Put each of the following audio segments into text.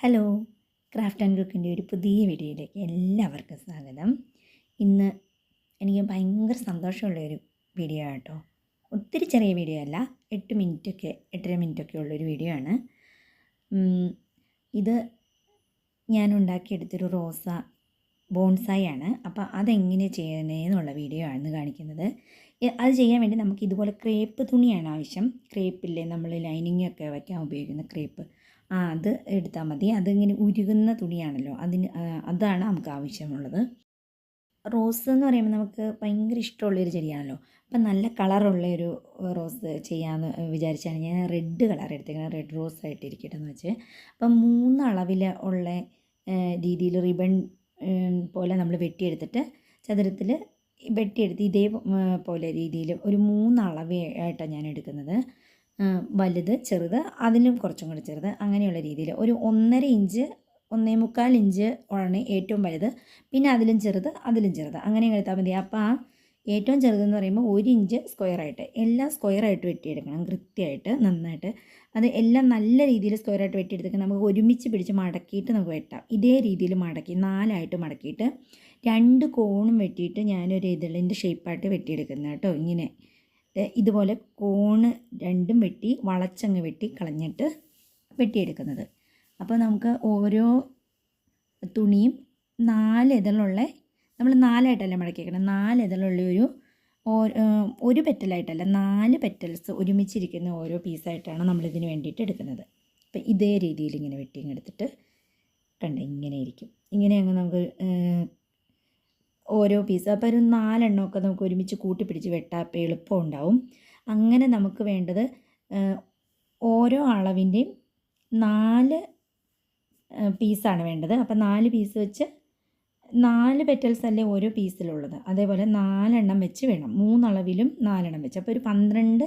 Hello craft and കുക്കിന്റെ ഒരു പുതിയ വീഡിയോയിലേക്ക് എല്ലാവർക്കും സ്വാഗതം. ഇന്ന് എനിക്ക് ഭയങ്കര സന്തോഷമുള്ള ഒരു വീഡിയോ കേട്ടോ. ഒത്തിരി ചെറിയ വീഡിയോ അല്ല എട്ട് മിനിറ്റൊക്കെ എട്ടര മിനിറ്റൊക്കെ ഉള്ളൊരു വീഡിയോ ആണ്. ഇത് ഞാൻ ഉണ്ടാക്കിയെടുത്തൊരു റോസ ബോൺസായി ആണ്. അപ്പോൾ അതെങ്ങനെ ചെയ്യണേന്നുള്ള വീഡിയോ ആണ് കാണിക്കുന്നത്. അത് ചെയ്യാൻ വേണ്ടി നമുക്ക് ഇതുപോലെ ക്രേപ്പ് തുണിയാണ് ആവശ്യം. ക്രേപ്പില്ലേ നമ്മൾ ലൈനിങ് ഒക്കെ വയ്ക്കാൻ ഉപയോഗിക്കുന്ന ക്രേപ്പ്. ആ അത് എടുത്താൽ മതി. അതിങ്ങനെ ഉരുകുന്ന തുണിയാണല്ലോ. അതിന് അതാണ് നമുക്ക് ആവശ്യമുള്ളത്. റോസ് എന്ന് പറയുമ്പോൾ നമുക്ക് ഭയങ്കര ഇഷ്ടമുള്ളൊരു ചെടിയാണല്ലോ. അപ്പം നല്ല കളറുള്ള ഒരു റോസ് ചെയ്യാമെന്ന് വിചാരിച്ചാണ് ഞാൻ റെഡ് കളർ എടുത്തേക്കുന്നത്. റെഡ് റോസ് ആയിട്ട് ഇരിക്കട്ടെ എന്ന് വെച്ച്. അപ്പം മൂന്ന് അളവിൽ ഉള്ള രീതിയിൽ റിബൺ പോലെ നമ്മൾ വെട്ടിയെടുത്തിട്ട് ചതുരത്തിൽ വെട്ടിയെടുത്ത് ഇതേ പോലെ രീതിയിൽ ഒരു മൂന്ന് അളവ് ആയിട്ടാണ് ഞാൻ എടുക്കുന്നത്. വലുത് ചെറുത് അതിലും കുറച്ചും കൂടി ചെറുത്. അങ്ങനെയുള്ള രീതിയിൽ. ഒരു ഒന്നര ഇഞ്ച് ഒന്നേ മുക്കാൽ ഇഞ്ച് ആണ് ഏറ്റവും വലുത്. പിന്നെ അതിലും ചെറുത് അതിലും ചെറുത്. അങ്ങനെ എടുത്താൽ മതി. അപ്പോൾ ആ ഏറ്റവും ചെറുതെന്ന് പറയുമ്പോൾ ഒരു ഇഞ്ച് സ്ക്വയറായിട്ട് എല്ലാം സ്ക്വയറായിട്ട് വെട്ടിയെടുക്കണം. കൃത്യമായിട്ട് നന്നായിട്ട്. അത് എല്ലാം നല്ല രീതിയിൽ സ്ക്വയറായിട്ട് വെട്ടിയെടുത്തിട്ട് നമുക്ക് ഒരുമിച്ച് പിടിച്ച് മടക്കിയിട്ട് നമുക്ക് വെട്ടാം. ഇതേ രീതിയിൽ മടക്കി നാലായിട്ട് മടക്കിയിട്ട് രണ്ട് കോണും വെട്ടിയിട്ട് ഞാനൊരു ഇതളിന്റെ ഷേപ്പായിട്ട് വെട്ടിയെടുക്കുന്നത് കേട്ടോ. ഇങ്ങനെ. ഇതുപോലെ കോണ് രണ്ടും വെട്ടി വളച്ചങ്ങ് വെട്ടി കളഞ്ഞിട്ട് വെട്ടിയെടുക്കുന്നത്. അപ്പോൾ നമുക്ക് ഓരോ തുണിയും നാല് ഇതളുള്ള നമ്മൾ നാലായിട്ടല്ല മടക്കിയേക്കണം? നാല് ഇതളുള്ള ഒരു ഒരു പെറ്റലായിട്ടല്ല നാല് പെറ്റൽസ് ഒരുമിച്ചിരിക്കുന്ന ഓരോ പീസായിട്ടാണ് നമ്മളിതിന് വേണ്ടിയിട്ട് എടുക്കുന്നത്. അപ്പോൾ ഇതേ രീതിയിൽ ഇങ്ങനെ വെട്ടി ഇങ്ങ് എടുത്തിട്ട് കണ്ട ഇങ്ങനെ ഇരിക്കും. ഇങ്ങനെ അങ്ങ് നമുക്ക് ഓരോ പീസ് അപ്പോൾ ഒരു നാലെണ്ണമൊക്കെ നമുക്ക് ഒരുമിച്ച് കൂട്ടിപ്പിടിച്ച് വെട്ടാൻ എളുപ്പം ഉണ്ടാവും. അങ്ങനെ നമുക്ക് വേണ്ടത് ഓരോ അളവിന്റെയും നാല് പീസാണ് വേണ്ടത്. അപ്പോൾ നാല് പീസ് വെച്ച് നാല് പെറ്റൽസ് അല്ലേ ഓരോ പീസിലുള്ളത് അതേപോലെ നാലെണ്ണം വെച്ച് വേണം. മൂന്നളവിലും നാലെണ്ണം വെച്ച്. അപ്പോൾ ഒരു പന്ത്രണ്ട്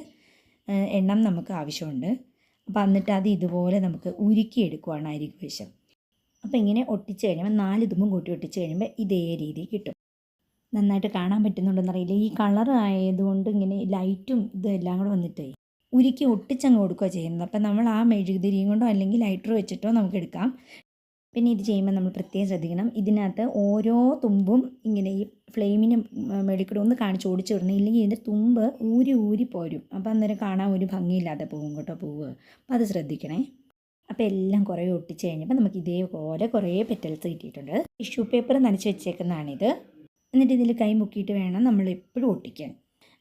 എണ്ണം നമുക്ക് ആവശ്യമുണ്ട്. അപ്പോൾ എന്നിട്ട് അത് ഇതുപോലെ നമുക്ക് ഉരുക്കിയെടുക്കുവാണ് അരികു വശം അപ്പോൾ ഇങ്ങനെ ഒട്ടിച്ച് കഴിയുമ്പോൾ നാല് ഇതുമ്പും കൂട്ടി ഒട്ടിച്ച് കഴിയുമ്പോൾ ഇതേ രീതി കിട്ടും. നന്നായിട്ട് കാണാൻ പറ്റുന്നുണ്ടെന്നറിയില്ല. ഈ കളർ ആയതുകൊണ്ട് ഇങ്ങനെ ലൈറ്റും ഇതെല്ലാം കൂടെ വന്നിട്ടേ ഉരുക്കി ഒട്ടിച്ചങ്ങ് കൊടുക്കുകയോ ചെയ്യുന്നത്. അപ്പം നമ്മൾ ആ മെഴുകുതിരിയും കൊണ്ടോ അല്ലെങ്കിൽ ലൈറ്റർ വെച്ചിട്ടോ നമുക്ക് എടുക്കാം. പിന്നെ ഇത് ചെയ്യുമ്പോൾ നമ്മൾ പ്രത്യേകം ശ്രദ്ധിക്കണം. ഇതിനകത്ത് ഓരോ തുമ്പും ഇങ്ങനെ ഈ ഫ്ലെയിമിന് മെഴുക്കൂടെ ഒന്ന് കാണിച്ച് ഓടിച്ചു വിടണം. ഇല്ലെങ്കിൽ ഇതിന്റെ തുമ്പ് ഊരി ഊരി പോരും. അപ്പോൾ അന്നേരം കാണാൻ ഒരു ഭംഗിയില്ലാതെ പോകും കേട്ടോ പൂവ്. അപ്പോൾ അത് ശ്രദ്ധിക്കണേ. അപ്പോൾ എല്ലാം കുറേ ഒട്ടിച്ച് കഴിഞ്ഞപ്പോൾ നമുക്ക് ഇതേപോലെ കുറേ പെറ്റൽസ് കിട്ടിയിട്ടുണ്ട്. ടിഷ്യൂ പേപ്പർ നനച്ച് വെച്ചേക്കുന്നതാണിത്. എന്നിട്ട് ഇതിൽ കൈ മുക്കിയിട്ട് വേണം നമ്മൾ എപ്പോഴും ഒട്ടിക്കാൻ.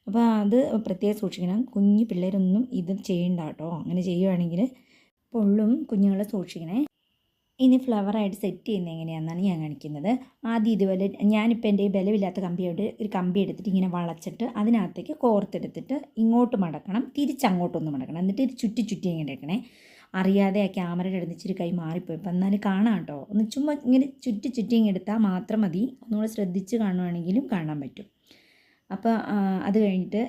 അപ്പോൾ അത് പ്രത്യേകം സൂക്ഷിക്കണം. കുഞ്ഞു പിള്ളേരൊന്നും ഇത് ചെയ്യണ്ട കേട്ടോ. അങ്ങനെ ചെയ്യുവാണെങ്കിൽ പൊള്ളും കുഞ്ഞുങ്ങളെ സൂക്ഷിക്കണേ. ഇനി ഫ്ലവറായിട്ട് സെറ്റ് ചെയ്യുന്നത് എങ്ങനെയാണെന്നാണ് ഞാൻ കാണിക്കുന്നത്. ആദ്യം ഇതുപോലെ ഞാനിപ്പോൾ എന്റെ ഈ ബലമില്ലാത്ത കമ്പിയോട് ഒരു കമ്പി എടുത്തിട്ട് ഇങ്ങനെ വളച്ചിട്ട് അതിനകത്തേക്ക് കോർത്തെടുത്തിട്ട് ഇങ്ങോട്ട് മടക്കണം. തിരിച്ചങ്ങോട്ടൊന്ന് മടക്കണം. എന്നിട്ട് ഇത് ചുറ്റി ചുറ്റി ഇങ്ങനെ എടുക്കണേ അറിയാതെ ആ ക്യാമറയുടെ അടുത്ത് കൈ മാറിപ്പോയി. അപ്പം എന്നാലും കാണാം കേട്ടോ ഒന്ന് ചുമ്മാ ഇങ്ങനെ ചുറ്റി ചുറ്റി ഇങ്ങനെ എടുത്താൽ മാത്രം മതി. ഒന്നുകൂടെ ശ്രദ്ധിച്ച് കാണുവാണെങ്കിലും കാണാൻ പറ്റും. അപ്പോൾ അത് കഴിഞ്ഞിട്ട്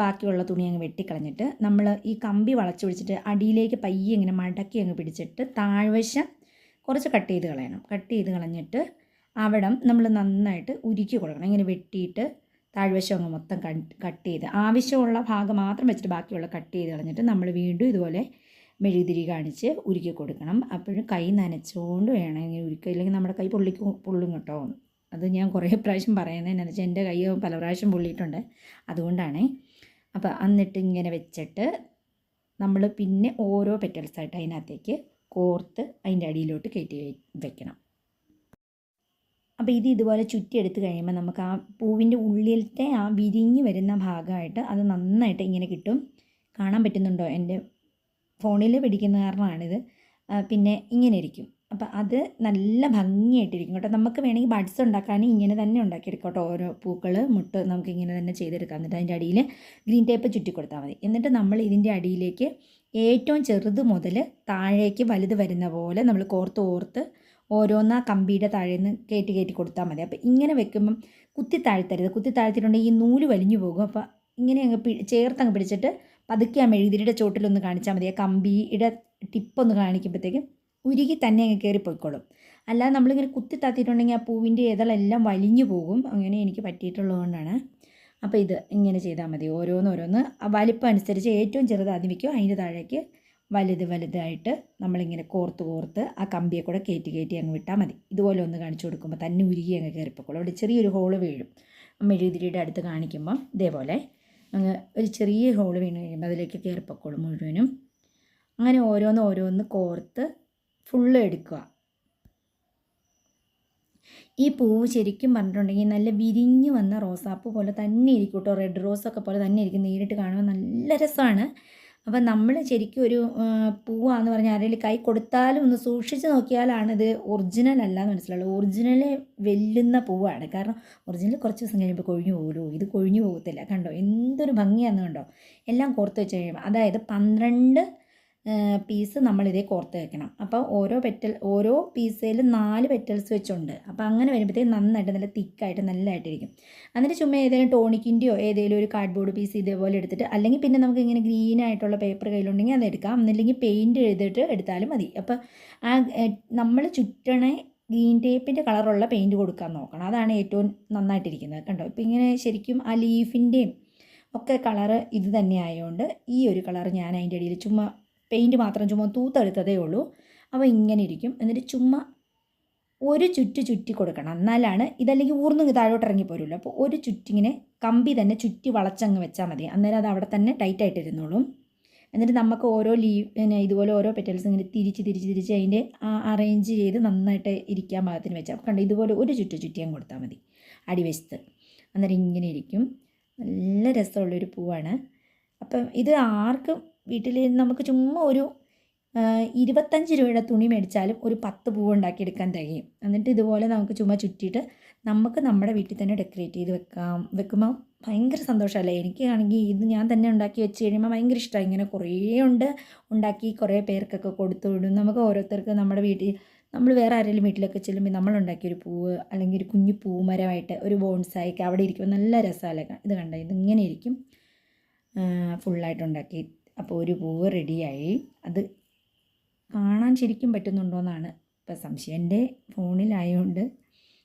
ബാക്കിയുള്ള തുണി അങ്ങ് വെട്ടിക്കളഞ്ഞിട്ട് നമ്മൾ ഈ കമ്പി വളച്ച് പിടിച്ചിട്ട് അടിയിലേക്ക് പയ്യെ ഇങ്ങനെ മടക്കി അങ്ങ് പിടിച്ചിട്ട് താഴ്വശം കുറച്ച് കട്ട് ചെയ്ത് കളയണം. കട്ട് ചെയ്ത് കളഞ്ഞിട്ട് അവിടം നമ്മൾ നന്നായിട്ട് ഉരുക്കി കൊടുക്കണം. ഇങ്ങനെ വെട്ടിയിട്ട് താഴ്വശം അങ്ങ് മൊത്തം കട്ട് ചെയ്ത് ആവശ്യമുള്ള ഭാഗം മാത്രം വെച്ചിട്ട് ബാക്കിയുള്ള കട്ട് ചെയ്ത് കളഞ്ഞിട്ട് നമ്മൾ വീണ്ടും ഇതുപോലെ മെഴുകുതിരി കാണിച്ച് ഉരുക്കി കൊടുക്കണം. അപ്പോഴും കൈ നനച്ചുകൊണ്ട് വേണം ഇങ്ങനെ ഉരുക്കുക ഇല്ലെങ്കിൽ നമ്മുടെ കൈ പൊള്ളിക്കും പൊള്ളും കേട്ടോ. അത് ഞാൻ കുറേ പ്രാവശ്യം പറയുന്നത് വെച്ചാൽ എന്റെ കൈ പല പ്രാവശ്യം പൊള്ളിയിട്ടുണ്ട്. അതുകൊണ്ടാണേ. അപ്പോൾ എന്നിട്ട് ഇങ്ങനെ വെച്ചിട്ട് നമ്മൾ പിന്നെ ഓരോ പെറ്റൽസായിട്ട് അതിനകത്തേക്ക് കോർത്ത് അതിന്റെ അടിയിലോട്ട് കയറ്റി വെക്കണം. അപ്പോൾ ഇത് ഇതുപോലെ ചുറ്റി എടുത്ത് കഴിയുമ്പോൾ നമുക്ക് ആ പൂവിന്റെ ഉള്ളിലത്തെ ആ വിരിഞ്ഞ് വരുന്ന ഭാഗമായിട്ട് അത് നന്നായിട്ട് ഇങ്ങനെ കിട്ടും. കാണാൻ പറ്റുന്നുണ്ടോ എന്റെ ഫോണിൽ പിടിക്കുന്ന കാരണമാണിത്. പിന്നെ ഇങ്ങനെ ഇരിക്കും. അപ്പം അത് നല്ല ഭംഗിയായിട്ടിരിക്കും കേട്ടോ. നമുക്ക് വേണമെങ്കിൽ ബഡ്സ് ഉണ്ടാക്കാനും ഇങ്ങനെ തന്നെ ഉണ്ടാക്കിയെടുക്കാം കേട്ടോ. ഓരോ പൂക്കൾ മുട്ട് നമുക്ക് ഇങ്ങനെ തന്നെ ചെയ്തെടുക്കാം. എന്നിട്ട് അതിന്റെ അടിയിൽ ഗ്രീൻ ടേപ്പ് ചുറ്റി കൊടുത്താൽ മതി. എന്നിട്ട് നമ്മൾ ഇതിന്റെ അടിയിലേക്ക് ഏറ്റവും ചെറുത് മുതൽ താഴേക്ക് വലുത് വരുന്ന പോലെ നമ്മൾ കോർത്ത് ഓർത്ത് ഓരോന്നാ കമ്പിയുടെ താഴേന്ന് കയറ്റി കയറ്റി കൊടുത്താൽ മതി. അപ്പോൾ ഇങ്ങനെ വെക്കുമ്പം കുത്തി താഴ്ത്തരുത്. കുത്തി താഴ്ത്തിയിട്ടുണ്ടെങ്കിൽ ഈ നൂൽ വലിഞ്ഞു പോകും. അപ്പോൾ ഇങ്ങനെ അങ്ങ് ചേർത്ത് അങ്ങ് പിടിച്ചിട്ട് പതുക്കെ ആ മെഴുകുതിരിയുടെ ചോട്ടിലൊന്ന് കാണിച്ചാൽ മതി. ആ കമ്പിയുടെ ടിപ്പൊന്ന് കാണിക്കുമ്പോഴത്തേക്കും ഉരുകി തന്നെ അങ്ങ് കയറി പോയിക്കോളും അല്ലാതെ നമ്മളിങ്ങനെ കുത്തി താത്തിയിട്ടുണ്ടെങ്കിൽ ആ പൂവിന്റെ ഇതളെല്ലാം വലിഞ്ഞു പോകും. അങ്ങനെ എനിക്ക് പറ്റിയിട്ടുള്ളതുകൊണ്ടാണ് അപ്പോൾ ഇത് ഇങ്ങനെ ചെയ്താൽ മതി. ഓരോന്നോരോന്ന് വലിപ്പം അനുസരിച്ച് ഏറ്റവും ചെറുത് ആദ്യം വയ്ക്കും. അതിന്റെ താഴേക്ക് വലുത് വലുതായിട്ട് നമ്മളിങ്ങനെ കോർത്ത് കോർത്ത് ആ കമ്പിയെ കൂടെ കയറ്റി കയറ്റി അങ്ങ് വിട്ടാൽ മതി. ഇതുപോലെ ഒന്ന് കാണിച്ചു കൊടുക്കുമ്പോൾ തന്നെ ഉരുകി അങ്ങ് കയറിപ്പോക്കോളും അവിടെ ചെറിയൊരു ഹോൾ വീഴും. മെഴുകുതിരിയുടെ അടുത്ത് കാണിക്കുമ്പം ഇതേപോലെ അങ്ങ് ഒരു ചെറിയ ഹോൾ വീണ് കഴിയുമ്പോൾ അതിലേക്ക് കയറിപ്പോക്കോളും മുഴുവനും. അങ്ങനെ ഓരോന്ന് ഓരോന്ന് കോർത്ത് ഫുള്ള് എടുക്കുക. ഈ പൂവ് ശരിക്കും പറഞ്ഞിട്ടുണ്ടെങ്കിൽ നല്ല വിരിഞ്ഞ് വന്ന റോസാപ്പ് പോലെ തന്നെ ഇരിക്കും കേട്ടോ റെഡ് റോസൊക്കെ പോലെ തന്നെ ഇരിക്കും. നേരിട്ട് കാണുമ്പോൾ നല്ല രസമാണ്. അപ്പം നമ്മൾ ശരിക്കും ഒരു പൂവാന്ന് പറഞ്ഞാൽ ആരെങ്കിലും കൈ കൊടുത്താലും ഒന്ന് സൂക്ഷിച്ച് നോക്കിയാലാണിത് ഒറിജിനൽ അല്ല എന്ന് മനസ്സിലാവുള്ളൂ ഒറിജിനൽ വെല്ലുന്ന പൂവാണ്. കാരണം ഒറിജിനൽ കുറച്ച് ദിവസം കഴിയുമ്പോൾ കൊഴിഞ്ഞു പോകുമല്ലോ ഇത് കൊഴിഞ്ഞു പോകത്തില്ല. കണ്ടോ? എന്തൊരു ഭംഗിയാണെന്ന് കണ്ടോ? എല്ലാം കോർത്ത് വെച്ച് കഴിയുമ്പോൾ അതായത് പന്ത്രണ്ട് പീസ് നമ്മളിതേ കോർത്ത് വെക്കണം. അപ്പോൾ ഓരോ പെറ്റൽ ഓരോ പീസയിലും നാല് പെറ്റൽസ് വെച്ചുണ്ട്. അപ്പോൾ അങ്ങനെ വരുമ്പോഴത്തേക്കും നന്നായിട്ട് നല്ല തിക്കായിട്ട് നല്ലതായിട്ടിരിക്കും എന്നിട്ട് ചുമ്മാ ഏതെങ്കിലും ടോണിക്കിന്റെയോ ഏതെങ്കിലും ഒരു കാർഡ്ബോർഡ് പീസ് ഇതേപോലെ എടുത്തിട്ട് അല്ലെങ്കിൽ പിന്നെ നമുക്ക് ഇങ്ങനെ ഗ്രീൻ ആയിട്ടുള്ള പേപ്പർ കയ്യിലുണ്ടെങ്കിൽ അത് എടുക്കാം. എന്നില്ലെങ്കിൽ പെയിന്റ് എഴുതിയിട്ട് എടുത്താലും മതി. അപ്പോൾ ആ നമ്മൾ ചുറ്റണേ ഗ്രീൻ ടേപ്പിന്റെ കളറുള്ള പെയിന്റ് കൊടുക്കാൻ നോക്കണം. അതാണ് ഏറ്റവും നന്നായിട്ടിരിക്കുന്നത് കണ്ടോ? ഇപ്പോൾ ഇങ്ങനെ ശരിക്കും ആ ലീഫിന്റെയും ഒക്കെ കളറ് ഇത് തന്നെ ആയതുകൊണ്ട് ഈ ഒരു കളർ ഞാൻ അതിന്റെ ഇടയിൽ ചുമ്മാ പെയിന്റ് മാത്രം ചുമ്മാ തൂത്തെടുത്തതേ ഉള്ളൂ. അപ്പോൾ ഇങ്ങനെ ഇരിക്കും. എന്നിട്ട് ചുമ്മാ ഒരു ചുറ്റ് ചുറ്റി കൊടുക്കണം. എന്നാലാണ് ഇതല്ലെങ്കിൽ ഊർന്നു താഴോട്ട് ഇറങ്ങി പോരുമല്ലോ അപ്പോൾ ഒരു ചുറ്റിങ്ങനെ കമ്പി തന്നെ ചുറ്റി വളച്ചങ്ങ് വെച്ചാൽ മതി. അന്നേരം അത് അവിടെ തന്നെ ടൈറ്റായിട്ട് ഇരുന്നോളും. എന്നിട്ട് നമുക്ക് ഓരോ ലീവ് പിന്നെ ഇതുപോലെ ഓരോ പെറ്റൽസ് ഇങ്ങനെ തിരിച്ച് തിരിച്ച് തിരിച്ച് അതിന്റെ അറേഞ്ച് ചെയ്ത് നന്നായിട്ട് ഇരിക്കാൻ ഭാഗത്തിന് വെച്ചാൽ കണ്ട്? ഇതുപോലെ ഒരു ചുറ്റ് ചുറ്റിയാൻ കൊടുത്താൽ മതി. അടിവശത്ത്. അന്നേരം ഇങ്ങനെ ഇരിക്കും. നല്ല രസമുള്ളൊരു പൂവാണ്. അപ്പം ഇത് ആർക്കും വീട്ടിൽ നമുക്ക് ചുമ്മാ ഒരു ഇരുപത്തഞ്ച് രൂപയുടെ തുണി മേടിച്ചാലും ഒരു പത്ത് പൂവ് ഉണ്ടാക്കിയെടുക്കാൻ തികയും. എന്നിട്ട് ഇതുപോലെ നമുക്ക് ചുമ്മാ ചുറ്റിയിട്ട് നമുക്ക് നമ്മുടെ വീട്ടിൽ തന്നെ ഡെക്കറേറ്റ് ചെയ്ത് വെക്കാം. വെക്കുമ്പോൾ ഭയങ്കര സന്തോഷമല്ലേ എനിക്കാണെങ്കിൽ ഇത് ഞാൻ തന്നെ ഉണ്ടാക്കി വെച്ച് കഴിയുമ്പോൾ ഭയങ്കര ഇഷ്ടമാണ് ഇങ്ങനെ കുറേ ഉണ്ട്. ഉണ്ടാക്കി കുറേ പേർക്കൊക്കെ കൊടുത്തു വിടും. നമുക്ക് ഓരോരുത്തർക്ക് നമ്മുടെ വീട്ടിൽ നമ്മൾ വേറെ ആരെങ്കിലും വീട്ടിലൊക്കെ ചെല്ലുമ്പോൾ നമ്മൾ ഉണ്ടാക്കിയൊരു പൂവ് അല്ലെങ്കിൽ ഒരു കുഞ്ഞു പൂമരമായിട്ട് ഒരു ബോൺസായിക്ക് അവിടെ ഇരിക്കുമ്പോൾ നല്ല രസമല്ലേ ഇത് കണ്ടോ? ഇതിങ്ങനെ ഇരിക്കും. ഫുള്ളായിട്ട് ഉണ്ടാക്കി അപ്പോൾ ഒരു പൂവ് റെഡിയായി. അത് കാണാൻ ശരിക്കും പറ്റുന്നുണ്ടോ എന്നാണ് ഇപ്പോൾ സംശയം. എന്റെ ഫോണിലായതുകൊണ്ട്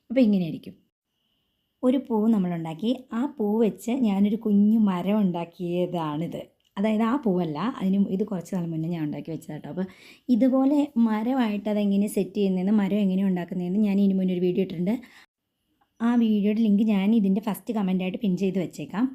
അപ്പോൾ ഇങ്ങനെ ആയിരിക്കും ഒരു പൂവ് നമ്മളുണ്ടാക്കി. ആ പൂവ് വെച്ച് ഞാനൊരു കുഞ്ഞു മരം ഉണ്ടാക്കിയതാണിത്. അതായത് ആ പൂവല്ല അതിന് ഇത് കുറച്ച് നാൾ മുന്നേ ഞാൻ ഉണ്ടാക്കി വെച്ചത് കേട്ടോ അപ്പോൾ ഇതുപോലെ മരമായിട്ട് അതെങ്ങനെ സെറ്റ് ചെയ്യുന്നതെന്ന് മരം എങ്ങനെ ഉണ്ടാക്കുന്നതെന്ന് ഞാൻ ഇനി മുന്നേ ഒരു വീഡിയോ ഇട്ടിട്ടുണ്ട്. ആ വീഡിയോയുടെ ലിങ്ക് ഞാൻ ഇതിന്റെ ഫസ്റ്റ് കമന്റായിട്ട് പിൻ ചെയ്ത് വെച്ചേക്കാം.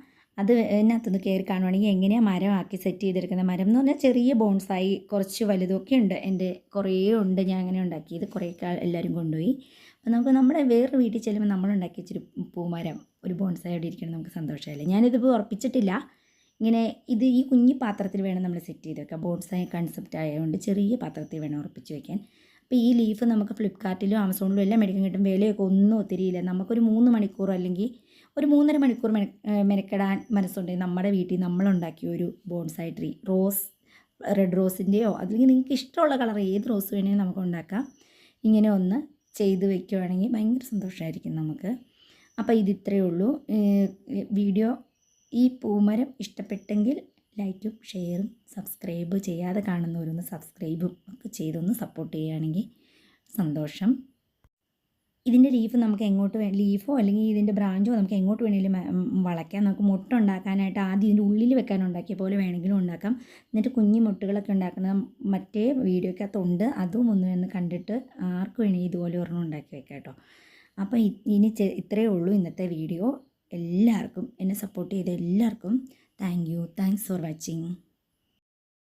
അത് ഇതിനകത്തുനിന്ന് കയറി കാണുവാണെങ്കിൽ എങ്ങനെയാണ് മരമാക്കി സെറ്റ് ചെയ്തെടുക്കുന്നത്? മരം എന്ന് പറഞ്ഞാൽ ചെറിയ ബോൺസായി കുറച്ച് വലുതൊക്കെ ഉണ്ട്. എന്റെ കുറേ ഉണ്ട്. ഞാൻ അങ്ങനെ ഉണ്ടാക്കിയത്. കുറേ എല്ലാവരും കൊണ്ടുപോയി. അപ്പോൾ നമുക്ക് നമ്മുടെ വേറൊരു വീട്ടിൽ ചെല്ലുമ്പോൾ നമ്മൾ ഉണ്ടാക്കി വെച്ചൊരു പൂമരം ഒരു ബോൺസായി അവിടെ ഇരിക്കണം. നമുക്ക് സന്തോഷമല്ലേ? ഞാനിതിപ്പോൾ ഉറപ്പിച്ചിട്ടില്ല. ഇങ്ങനെ ഇത് ഈ കുഞ്ഞു പാത്രത്തിൽ വേണം നമ്മൾ സെറ്റ് ചെയ്ത് വെക്കാം ബോൺസായി കൺസെപ്റ്റ് ആയതുകൊണ്ട് ചെറിയ പാത്രത്തിൽ വേണം ഉറപ്പിച്ച് വയ്ക്കാൻ അപ്പോൾ ഈ ലീഫ് നമുക്ക് ഫ്ലിപ്കാർട്ടിലും ആമസോണിലും എല്ലാം മേടിക്കാൻ കിട്ടും. വിലയൊക്കെ ഒന്നും ഒത്തിരിയില്ല. നമുക്കൊരു മൂന്ന് മണിക്കൂർ അല്ലെങ്കിൽ ഒരു മൂന്നര മണിക്കൂർ മെന മെനക്കെടാൻ മനസ്സുണ്ടെങ്കിൽ നമ്മുടെ വീട്ടിൽ നമ്മളുണ്ടാക്കിയ ഒരു ബോൺസായി ട്രീ. റോസ് റെഡ് റോസിന്റെയോ അല്ലെങ്കിൽ നിങ്ങൾക്ക് ഇഷ്ടമുള്ള കളർ ഏത് റോസ് വേണമെങ്കിലും നമുക്ക് ഉണ്ടാക്കാം. ഇങ്ങനെ ഒന്ന് ചെയ്ത് വെക്കുകയാണെങ്കിൽ ഭയങ്കര സന്തോഷമായിരിക്കും നമുക്ക്. അപ്പോൾ ഇത് ഇത്രയേ ഉള്ളൂ. വീഡിയോ ഈ പൂമരം ഇഷ്ടപ്പെട്ടെങ്കിൽ ലൈക്കും ഷെയറും സബ്സ്ക്രൈബ് ചെയ്യാതെ കാണുന്നവരൊന്ന് സബ്സ്ക്രൈബും ഒക്കെ ചെയ്തൊന്ന് സപ്പോർട്ട് ചെയ്യുകയാണെങ്കിൽ സന്തോഷം. ഇതിന്റെ ലീഫ് നമുക്ക് എങ്ങോട്ട് വേ ലീഫോ അല്ലെങ്കിൽ ഇതിന്റെ ബ്രാഞ്ചോ നമുക്ക് എങ്ങോട്ട് വേണമെങ്കിലും വളയ്ക്കാം. നമുക്ക് മുട്ട ഉണ്ടാക്കാനായിട്ട് ആദ്യം ഇതിന്റെ ഉള്ളിൽ വെക്കാൻ ഉണ്ടാക്കിയ പോലെ വേണമെങ്കിലും ഉണ്ടാക്കാം. എന്നിട്ട് കുഞ്ഞു മുട്ടുകളൊക്കെ ഉണ്ടാക്കുന്നത് മറ്റേ വീഡിയോക്കകത്തുണ്ട്. അതും ഒന്ന് എന്ന് കണ്ടിട്ട് ആർക്ക് വേണമെങ്കിൽ ഇതുപോലെ ഒരെണ്ണം ഉണ്ടാക്കി വെക്കാം കേട്ടോ. അപ്പോൾ ഇനി ഇത്രയേ ഉള്ളൂ ഇന്നത്തെ വീഡിയോ. എല്ലാവർക്കും എന്നെ സപ്പോർട്ട് ചെയ്ത എല്ലാവർക്കും thank you thanks for watching